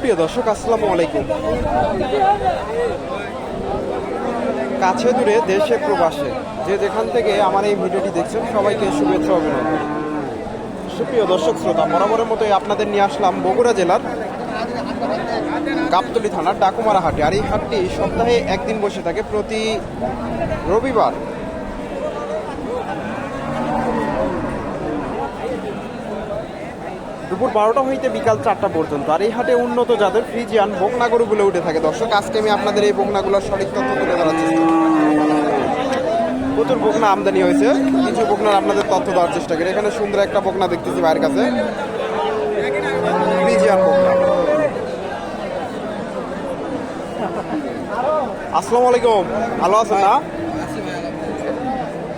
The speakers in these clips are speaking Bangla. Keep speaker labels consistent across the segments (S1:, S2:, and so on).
S1: সুপ্রিয় দর্শক, আসসালামু আলাইকুম। কাছে দূরে দেশে প্রবাসে, যে যেখান থেকে আমার এই ভিডিওটি দেখছেন, সবাইকে শুভেচ্ছা অভিনন্দন। সুপ্রিয় দর্শক, শ্রোতা, বরাবরের মতোই আপনাদের নিয়ে আসলাম বগুড়া জেলার গাবতলি থানার ডাকুমারা হাটে আর এই হাটটি সপ্তাহে একদিন বসে থাকে প্রতি রবিবার। দুপুর বারোটা হইতে বিকাল চারটা পর্যন্ত। আর এই হাটে উন্নত জাতের ফ্রিজিয়ান বকনা গরুগুলো উঠে থাকে। দর্শক, আজকে আমি আপনাদের এই বকনাগুলোর সঠিক তথ্য তুলে ধরার চেষ্টা প্রচুর বকনা আমদানি হয়েছে। কিছু বকনার আপনাদের তথ্য দেওয়ার চেষ্টা করি। এখানে সুন্দর একটা বকনা দেখতেছি ভাইয়ের কাছে। ফ্রিজিয়ান বকনা। আসসালামু আলাইকুম। ভালো আছেন না?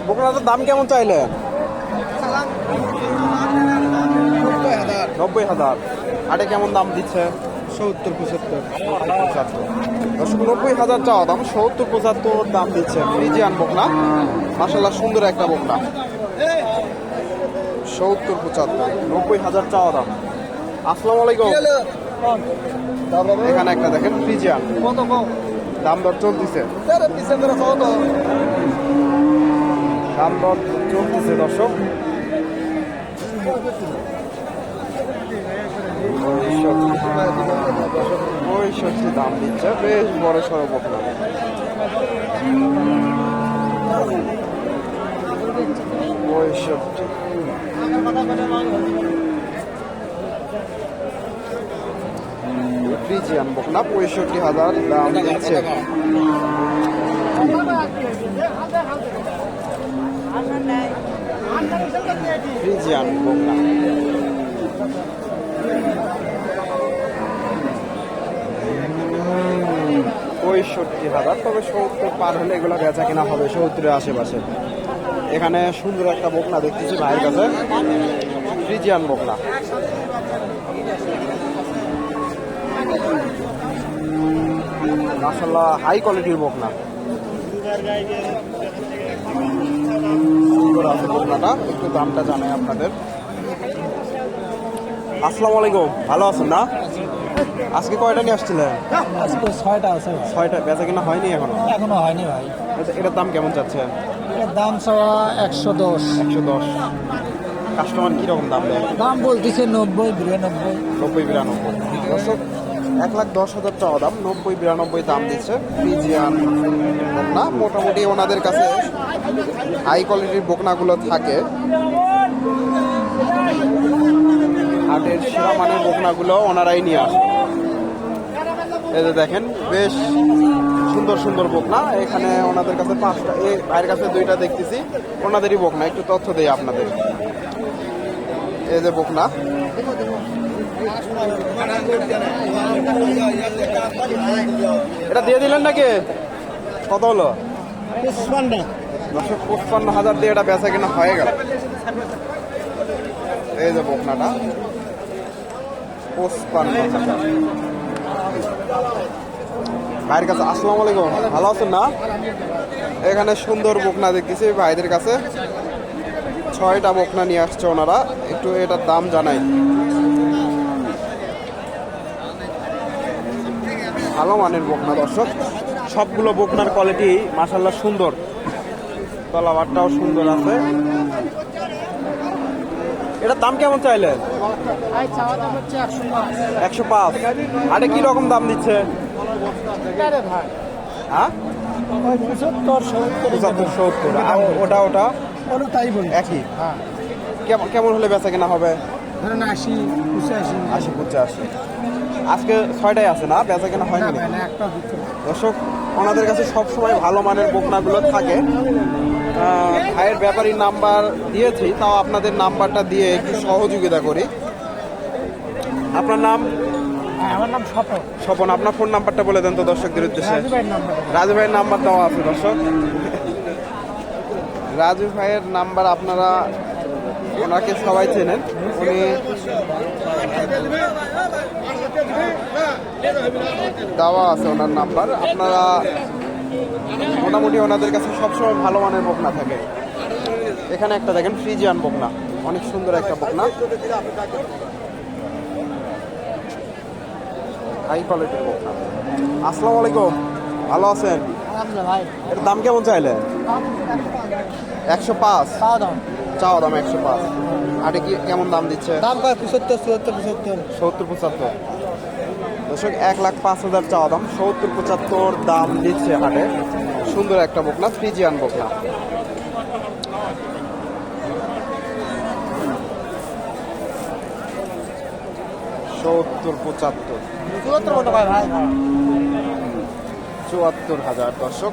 S1: বকনাটার দাম কেমন চাইলে নব্বই হাজার। আটে কেমন দাম দিচ্ছে?
S2: সত্তর পঁচাত্তর।
S1: পঁচাত্তর। দর্শক নব্বই হাজার চাওয়া দাম সত্তর পঁচাত্তর দাম দিচ্ছে ফ্রিজিয়ান বকনা। মাসাল্লাহ সুন্দর একটা বকনা। সত্তর পঁচাত্তর নব্বই হাজার চাওয়া দাম। আসসালামু আলাইকুম। এখানে একটা দেখেন ফ্রিজিয়ান।
S2: কত
S1: দাম দর চলতেছে। দাম দর চলতেছে দর্শক। পঁয়ষট্টি দাম দিচ্ছে বেশ বড় সড়ো বকনা। পঁয়ষট্টি ফ্রিজিয়ান বকনা পঁয়ষট্টি হাজার দাম দিচ্ছে। পঁয়ষট্টি হাজার, তবে সত্তর পার হলে এগুলো বেচা কেনা হবে সত্তরের আশেপাশে। এখানে সুন্দর একটা বকনা দেখতেছি ভাইয়ের কাছে। ফ্রিজিয়ান বকনা। মাসাল্লাহ হাই কোয়ালিটির বকনা। সুন্দর আছে একটু দামটা জানাই আপনাদের। আসসালামু আলাইকুম। ভালো আছেন না? আজকে কয়টা নিয়ে আসছিলেন?
S2: আজকে ছয়টা আছে
S1: ছয়টা বেচা কিনা হয়নি এখনও?
S2: এখনও হয়নি ভাই।
S1: এটা- এটার দাম কেমন
S2: এটার দাম চাওয়া একশো দশ।
S1: একশো দশ। কাস্টমার কীরকম দাম দেয়?
S2: দাম বলতেছে নব্বই বিরানব্বই।
S1: নব্বই বিরানব্বই। দর্শক এক লাখ দশ হাজার টাকা দাম নব্বই বিরানব্বই দাম দিচ্ছে ফ্রিজিয়ান বকনা। মোটামুটি ওনাদের কাছে হাই কোয়ালিটির বোকনাগুলো থাকে। হাটের সেরা মানের বকনাগুলো ওনারাই নিয়ে আসে। এই যে দেখেন বেশ সুন্দর সুন্দর বকনা। এখানে ওনাদের কাছে পাঁচটা এ ভাইয়ের কাছে দুইটা দেখতেছি। ওনাদেরই বকনা একটু তথ্য দেই আপনাদের। এই যে বকনা। এটা দিয়ে দিলেন নাকি? কত হলো? দশশো পঁচপান্ন হাজার দিয়ে এটা বেচা কিনা হয়ে গেল। এই যে বকনাটা। পঁচপান্ন হাজার ভাইয়ের কাছে আসসালামু আলাইকুম। ভালো আছেন না? এখানে সুন্দর বকনা দেখতেছি ভাইদের কাছে। ছয়টা বকনা নিয়ে আসছে ওনারা। একটু এটার দাম জানাই। ভালো মানের বকনা দর্শক। সবগুলো বকনার কোয়ালিটি মাসাল্লাহ সুন্দর। তলাবারটাও সুন্দর আছে। এটার দাম কেমন চাইলেন?
S2: হচ্ছে একশো পাঁচ।
S1: আরে কি রকম দাম দিচ্ছে? হ্যাঁ?
S2: পঁচাত্তর সত্তর।
S1: সত্তর। ওটা ওটা?
S2: তাই বলি।
S1: একই?
S2: হ্যাঁ।
S1: কেমন কেমন হলে বেচা কেনা হবে?
S2: ধরেন আশি পঁচাশি।
S1: আশি পঁচাশি। আজকে ছয়টাই আছে না? বেচা কেনা হয়নি? দর্শক ওনাদের কাছে সবসময় ভালো মানের বকনাগুলো থাকে। ব্যাপারীর নাম্বার দিয়েছি তাও আপনাদের নাম্বারটা দিয়ে একটু সহযোগিতা করি। আপনার নাম?
S2: হ্যাঁ আমার নাম স্বপন।
S1: স্বপন আপনার ফোন নাম্বারটা বলে দেন তো দর্শকদের উদ্দেশ্যে।
S2: রাজু ভাইয়ের নাম্বার।
S1: রাজু ভাইয়ের নাম্বার দেওয়া আছে দর্শক। রাজু ভাইয়ের নাম্বার আপনারা ওনাকে সবাই চেনেন। উনি দেওয়া আছে ওনার নাম্বার। আপনারা মোটামুটি ওনাদের কাছে সবসময় ভালো মানের বকনা থাকে। এখানে একটা দেখেন ফ্রিজিয়ান বকনা। অনেক সুন্দর একটা বকনা। হাই কোয়ালিটির বকনা। আসসালামু আলাইকুম। ভালো আছেন? এর দাম কেমন চাইলেন? একশো পাঁচ। চাওয়া দাম। একশো পাঁচ। আরে কি কেমন দাম দিচ্ছে?
S2: দাম পঁচাত্তর চুয়াত্তর পঁচাত্তর।
S1: সত্তর পঁচাত্তর। দর্শক এক লাখ পাঁচ হাজার চাওয়া দাম। সত্তর পঁচাত্তর দাম দিচ্ছে হাটে। সুন্দর একটা বকনা ফ্রিজিয়ান বকনা। সত্তর পঁচাত্তর।
S2: চুয়াত্তর ভাই
S1: চুয়াত্তর হাজার দর্শক।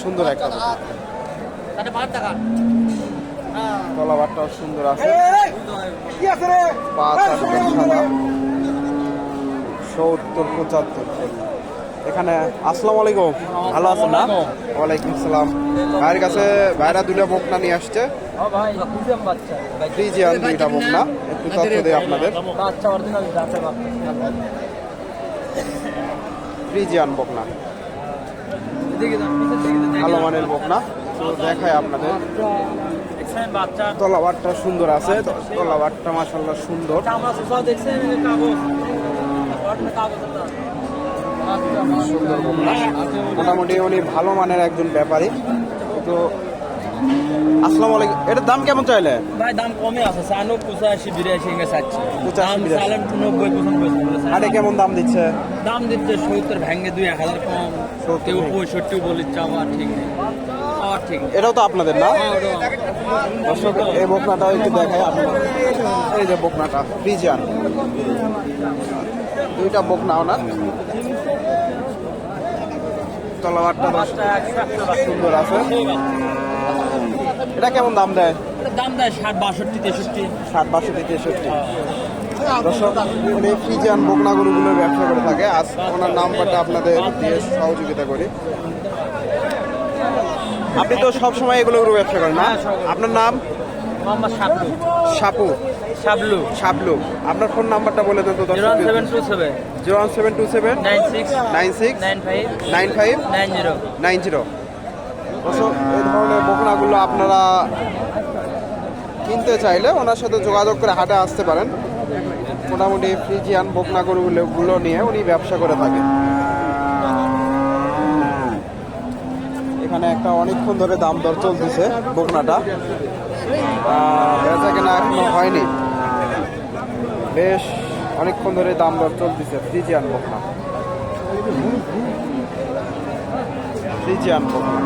S1: সুন্দর একটা তলাবারটাও সুন্দর আছে। পাঁচ সত্তর পঁচাত্তর। এখানে আসসালামু আলাইকুম। ভালো আছেন না? ওয়ালাইকুম আসসালাম ভাইয়ের কাছে ভাইরা দুইটা বকনা নিয়ে আসছে।
S2: ও ভাই খুঁজে
S1: ফ্রিজিয়ান দুইটা বকনা। একটু তথ্য দিই আপনাদের। ফ্রিজিয়ান বকনা। ভালো মানের বকনা। তো দেখায় আপনাদের। তলাবারটা সুন্দর আছে। তলাবারটা মাসাল্লাহ সুন্দর। সুন্দর মোটামুটি উনি ভালো মানের একজন ব্যাপারী। তো আসসালামু আলাইকুম। এটার দাম কেমন চাইলে?
S2: ভাই দাম কমে আছে। সানো পঁচাশি বিরাশি এঙ্গে চাচ্ছে।
S1: পঁচাশি, বিরাশি।
S2: নব্বই পঁচানব্বই
S1: আরে কেমন দাম দিচ্ছে?
S2: দাম দিচ্ছে সত্তর ভেঙে দুই এক হাজার কম। কেউ পঁয়ষট্টি বলিচ্ছে আমার ঠিক নেই।
S1: এটাও তো আপনাদের না?
S2: হ্যাঁ,
S1: দর্শক এই বকনাটাও একটু দেখাই আপনাদের। এই যে বকনাটা ফ্রিজিয়ান। দুইটা বকনা ওনার। তলাবারটা। সুন্দর আছে। এটা কেমন দাম দেয়?
S2: দাম দেয় ষাট বাষট্টি তেষট্টি।
S1: ষাট বাষট্টি তেষট্টি। দর্শক উনি ফ্রিজিয়ান বকনা গরুগুলোর ব্যবসা করে থাকে। আজ ওনার নাম্বারটা আপনাদের দিয়ে সহযোগিতা করি। আপনি তো সব সময় এগুলো ব্যবসা করেন না? আপনার নাম?
S2: মোহাম্মদ শাবলু।
S1: সাপু
S2: শাবলু।
S1: শাবলু। আপনার ফোন নাম্বারটা বলে দেন তো
S2: zero seven two seven.
S1: Zero seven two seven.
S2: Nine six.
S1: Nine six.
S2: Nine five.
S1: Nine five.
S2: Nine zero.
S1: Nine zero. এই ধরনের বকনাগুলো আপনারা কিনতে চাইলে ওনার সাথে যোগাযোগ করে হাটে আসতে পারেন। মোটামুটি ফ্রিজিয়ান বকনা গরুগুলো গুলো নিয়ে উনি ব্যবসা করে থাকেন। এখানে একটা অনেকক্ষণ ধরে দাম দর চলতেছে বকনাটা। এখনও হয়নি। বেশ অনেকক্ষণ ধরে দাম দর চলতেছে ফ্রিজিয়ান বকনা ফ্রিজিয়ান বকনা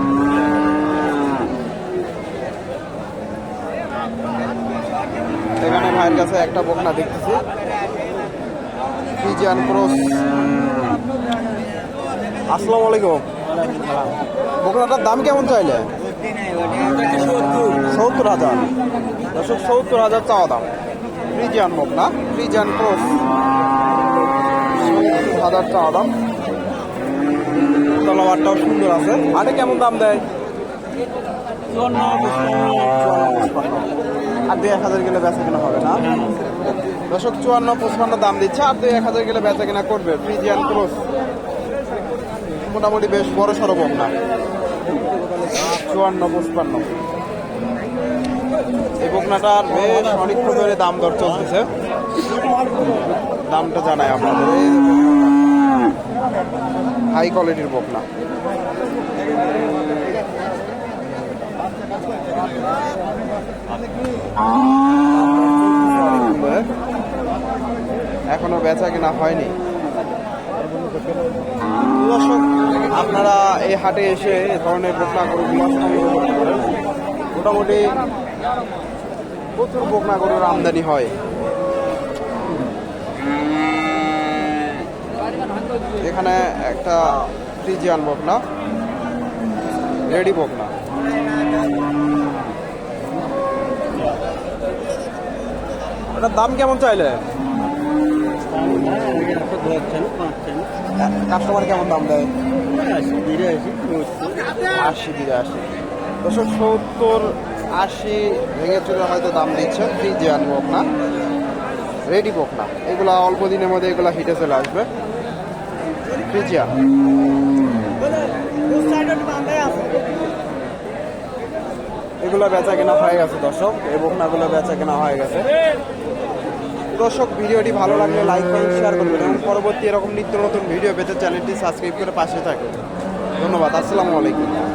S1: এখানে ভাইয়ের কাছে একটা বকনা দেখতেছি। ফ্রিজিয়ান ক্রস আসসালামু আলাইকুম। বকনাটার দাম কেমন চাইলে? সত্তর হাজার। দর্শক, সত্তর হাজার চাওয়া দাম। ফ্রিজিয়ান বকনা ফ্রিজিয়ান ক্রস। হাজার চাওয়া দাম। তলাবারটাও সুন্দর আছে। আরে কেমন দাম দেয়? আর দুই এক হাজার গেলে বেচা কেনা হবে না? দশক চুয়ান্ন পঁচপান্ন দাম দিচ্ছে। আর দুই এক হাজার গেলে বেচা কেনা করবে ফ্রিজিয়ান ক্রস। মোটামুটি বেশ বড় সড়ো বকনা চুয়ান্ন, পঁচপান্ন। এই বকনাটার বেশ অনেকক্ষণ ধরে দাম দর চলতেছে। দামটা জানাই আপনাদের। হাই কোয়ালিটির বকনা। এখনও বেচা কিনা হয়নি। দর্শক আপনারা এই হাটে এসে এ ধরনের বকনা পারেন মোটামুটি প্রচুর বকনা গরুর আমদানি হয়। এখানে একটা ফ্রিজিয়ান বকনা, রেডি বকনা। দাম কেমন চাইলে কাস্টমার কেমন দাম দেয়? আশি বিরাশি দুশো সত্তর আশি ভেঙে চলে হয়তো দাম দিচ্ছে। ফ্রিজিয়ান বকনা রেডি বকনা এগুলা অল্প দিনের মধ্যে এগুলা হিটে চলে আসবে। ফ্রিজিয়ান এগুলো বেচা কেনা হয়ে গেছে দর্শক এই বকনাগুলো বেচা কেনা হয়ে গেছে। দর্শক, ভিডিওটি ভালো লাগলে লাইক কমেন্ট শেয়ার করবেন এবং পরবর্তী এরকম নিত্য নতুন ভিডিও পেতে চ্যানেলটি সাবস্ক্রাইব করে পাশে থাকবেন ধন্যবাদ, আসসালামু আলাইকুম।